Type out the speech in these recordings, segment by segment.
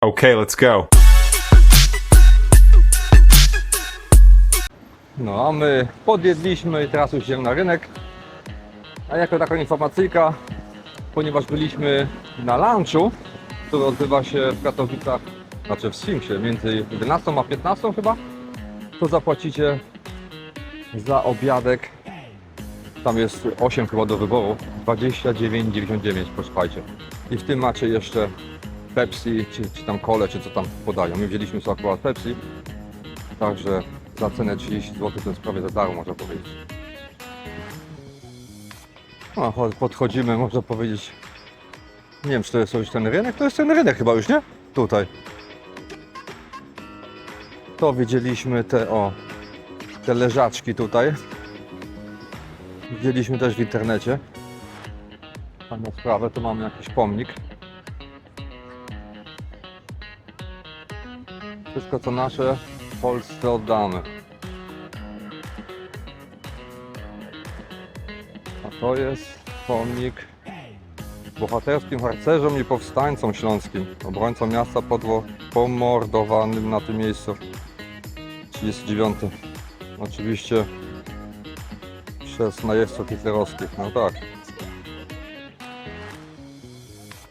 Okay, let's go. No a my podjedliśmy i teraz już idziemy na rynek. A jako taka informacyjka, ponieważ byliśmy na lunchu, który odbywa się w Katowicach, znaczy w Sfinksie, między 11 a 15 chyba, to zapłacicie za obiadek. Tam jest 8 chyba do wyboru, 29,99 posłuchajcie. I w tym macie jeszcze Pepsi, czy, czy tam kole, czy co tam podają. My wzięliśmy sobie akurat Pepsi, także za cenę 30 zł to jest prawie za darmo, można powiedzieć. No, cho- podchodzimy, można powiedzieć. Nie wiem, czy to jest już ten rynek? To jest ten rynek chyba już, nie? Tutaj. To widzieliśmy te, o, te leżaczki tutaj. Widzieliśmy też w internecie. Na sprawę, tu mamy jakiś pomnik. Wszystko co nasze w Polsce oddamy. A to jest pomnik bohaterskim harcerzom i powstańcom śląskim, obrońcom miasta podło, pomordowanym na tym miejscu. 39. Oczywiście przez najeźdźców hitlerowskich, no tak.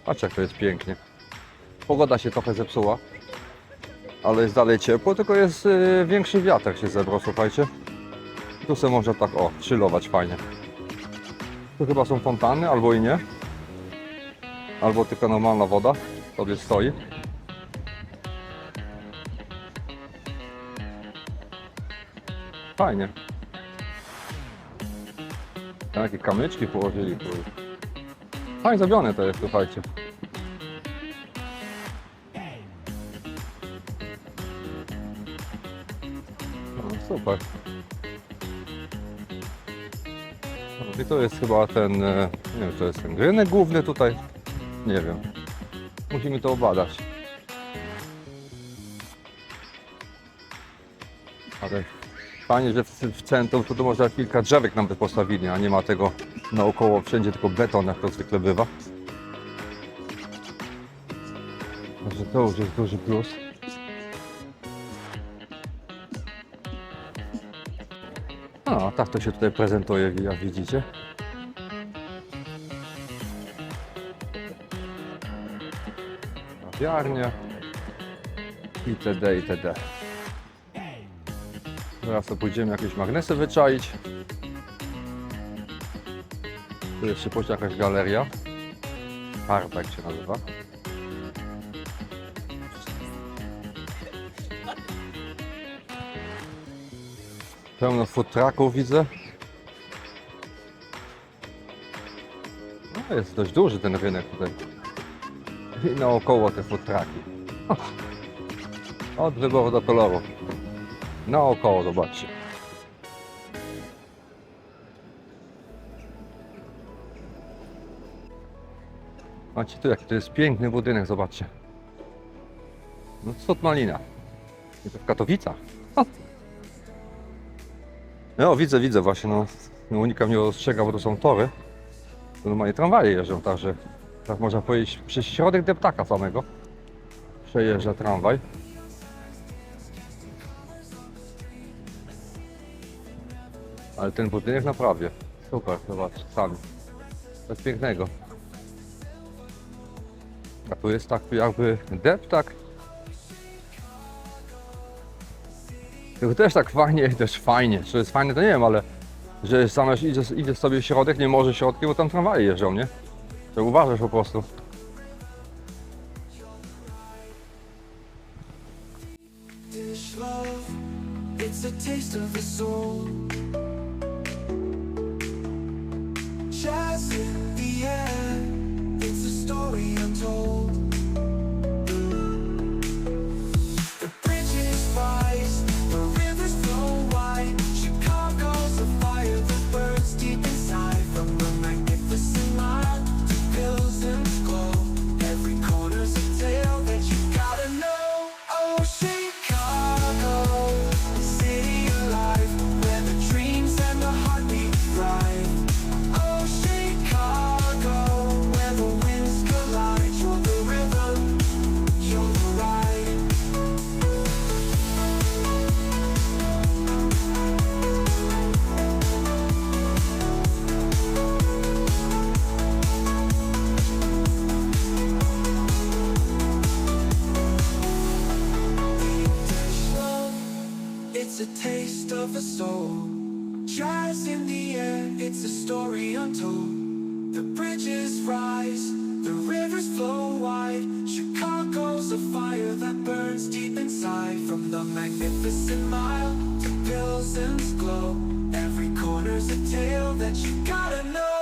Patrz jak to jest pięknie. Pogoda się trochę zepsuła ale jest dalej ciepło, tylko jest y, większy wiatr się zebrał, słuchajcie. Tu sobie można tak, o, chillować fajnie. Tu chyba są fontanny, albo i nie. Albo tylko normalna woda sobie stoi. Fajnie. Takie kamyczki położyli. Fajnie zrobione to jest, słuchajcie. Super. I to jest chyba ten, e, nie wiem, to jest ten rynek główny tutaj. Nie wiem. Musimy to obadać. Ale fajnie, że w, centrum to, to można kilka drzewek nawet postawili, a nie ma tego naokoło wszędzie tylko beton, jak to zwykle bywa. Także to już jest duży plus. Tak to się tutaj prezentuje, jak widzicie. Kawiarnia. Itd. itd. Teraz to pójdziemy jakieś magnesy wyczaić. Tu jeszcze jakaś galeria. Harta jak się nazywa. Pełno food trucków widzę. No, jest dość duży ten rynek tutaj. I naokoło te food trucki. Od wyboru do koloru. Naokoło, zobaczcie. Macie tu jaki to jest piękny budynek, zobaczcie. No cud malina. I to w Katowicach. No widzę, widzę właśnie, no. no Unika mnie ostrzega, bo to są tory. To normalnie tramwaje jeżdżą, także tak można powiedzieć przez środek deptaka samego przejeżdża tramwaj. Ale ten budynek naprawdę super, zobacz, sami. Coś pięknego. A tu jest tak jakby deptak. Tylko też tak fajnie, też fajnie. Czy jest fajne, to nie wiem, ale że sam idziesz sobie w środek, nie może środkiem, bo tam tramwaje jeżdżą, nie? To uważasz po prostu. It's a taste of the soul. It's a story untold. The bridges rise, the rivers flow wide. Chicago's a fire that burns deep inside. From the magnificent mile to Pilsen's glow, every corner's a tale that you gotta know.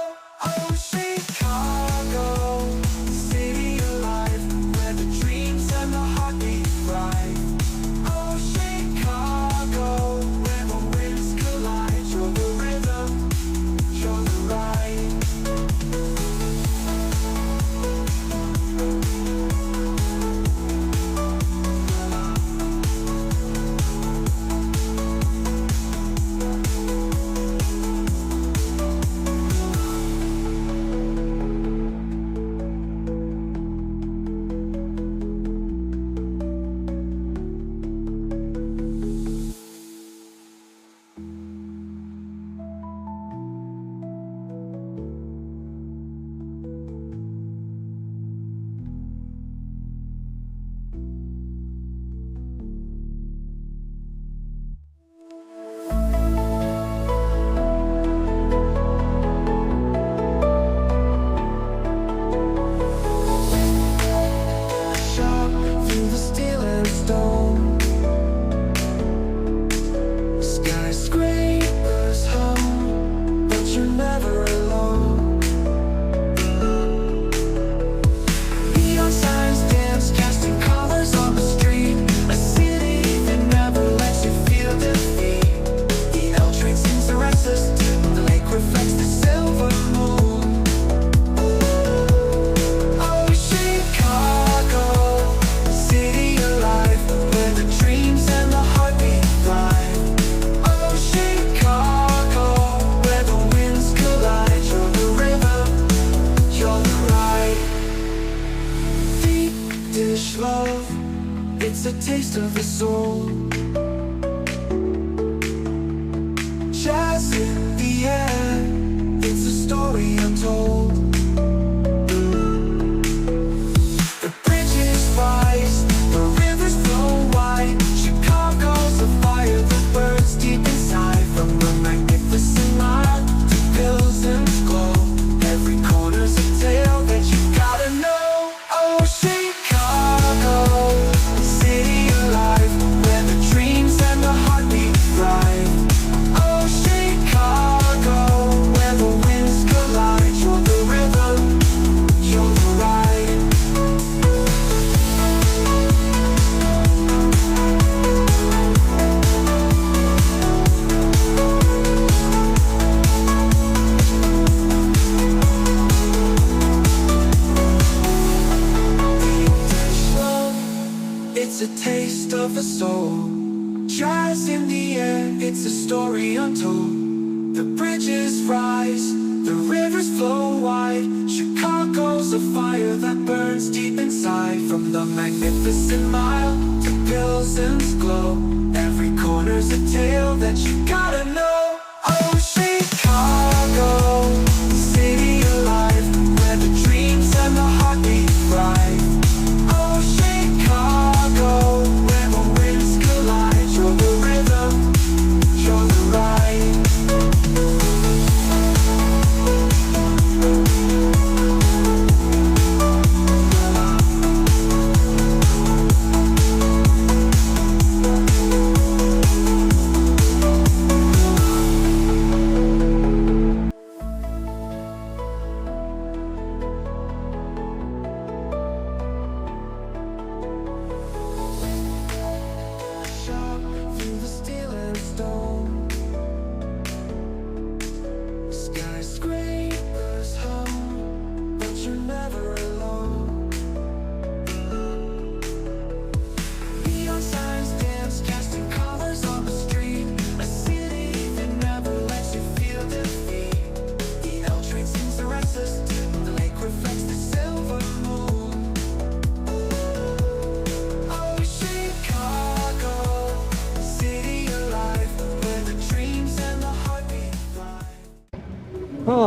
love, it's a taste of the soul. Jazzing soul. Jazz in the air, it's a story untold. The bridges rise, the rivers flow wide. Chicago's a fire that burns deep inside. From the magnificent mile to Pilsen's glow, every corner's a tale that you gotta know. Oh, she.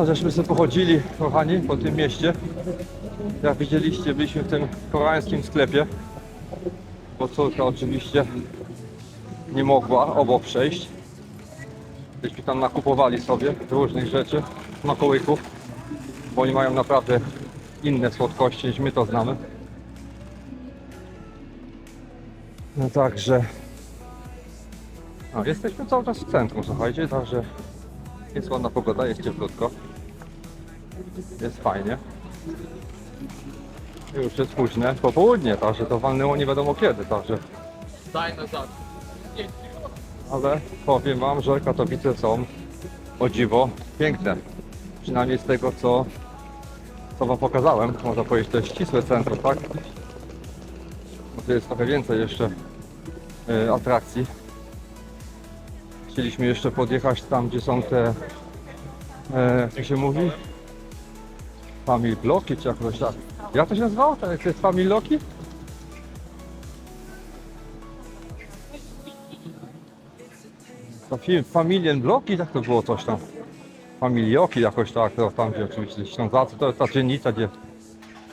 żeśmy sobie pochodzili, kochani, po tym mieście. Jak widzieliście, byliśmy w tym koreańskim sklepie, bo córka oczywiście nie mogła obok przejść. Gdzieśmy tam nakupowali sobie różnych rzeczy, smakołyków, bo oni mają naprawdę inne słodkości niż my to znamy. No także... No, jesteśmy cały czas w centrum, słuchajcie, także jest ładna pogoda, jest cieplutko. Jest fajnie. Już jest późne popołudnie, także to walnęło nie wiadomo kiedy, także. Daj nazad. Ale powiem wam, że Katowice są o dziwo piękne. Przynajmniej z tego co, co wam pokazałem. Można powiedzieć, to jest ścisłe centrum, tak? Bo tu jest trochę więcej jeszcze e, atrakcji. Chcieliśmy jeszcze podjechać tam, gdzie są te, e, jak to się mówi? Family Bloki, czy jakoś tak. Jak to się nazywało? To jest Family Loki? To film Familien Bloki, tak to było coś tam. Familioki jakoś tak, to tam gdzie oczywiście Ślązacy, to jest ta dzielnica, gdzie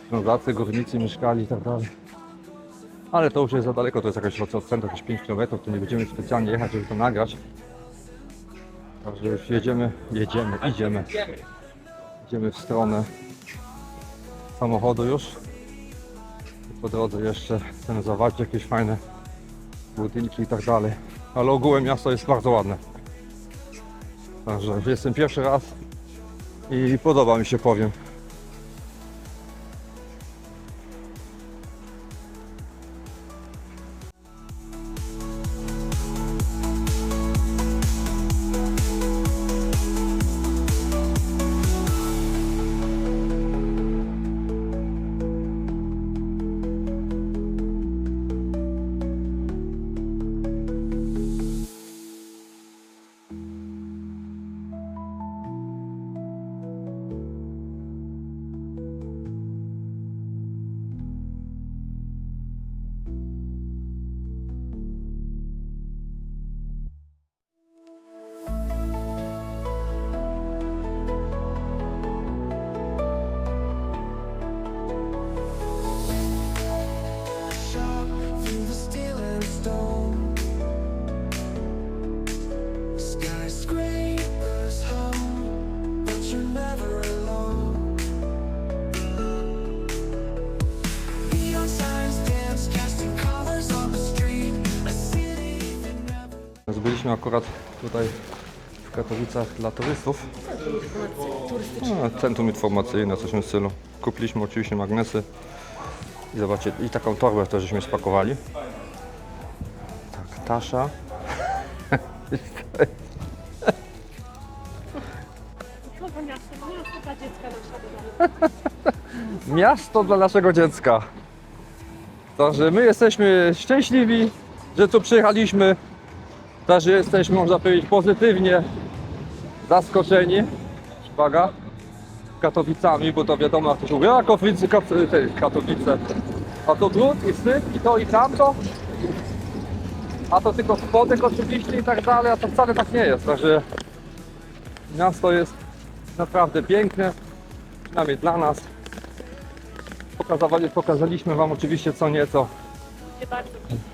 Ślązacy, górnicy mieszkali i tak dalej. Ale to już jest za daleko, to jest jakoś od centrum, jakieś 5 km, to nie będziemy specjalnie jechać, żeby to nagrać. Także już jedziemy, jedziemy, idziemy. Idziemy w stronę samochodu już. Po drodze jeszcze chcemy zobaczyć jakieś fajne budynki i tak dalej. Ale ogółem miasto jest bardzo ładne. Także jestem pierwszy raz i podoba mi się powiem. Akurat tutaj w Katowicach dla turystów. A, centrum informacyjne, coś w tym stylu. Kupiliśmy oczywiście magnesy i zobaczcie, i taką torbę też żeśmy spakowali. Tak, Tasza. No no. Miasto dla naszego dziecka. Także my jesteśmy szczęśliwi, że tu przyjechaliśmy. Także jesteśmy, można powiedzieć, pozytywnie zaskoczeni. Uwaga. Katowicami, bo to wiadomo, jak to się mówi, a Katowice, Katowice. A to drut i syp i to i tamto. A to tylko spodek oczywiście i tak dalej, a to wcale tak nie jest. Także miasto jest naprawdę piękne, przynajmniej dla nas. Pokazali, pokazaliśmy Wam oczywiście co nieco.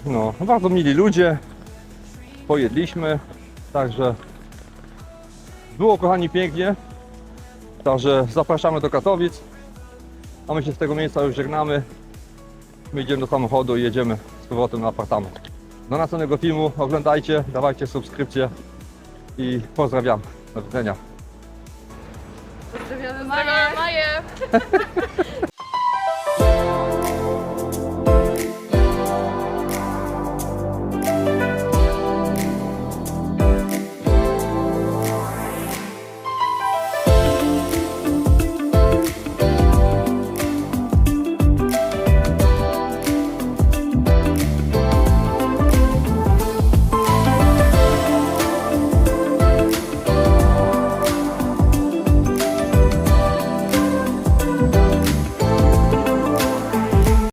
No, bardzo mili ludzie. Pojedliśmy, także było kochani pięknie. Także zapraszamy do Katowic. A my się z tego miejsca już żegnamy. My idziemy do samochodu i jedziemy z powrotem na apartament. Do następnego filmu oglądajcie, dawajcie subskrypcję i pozdrawiam. Do widzenia. Pozdrawiamy Maję.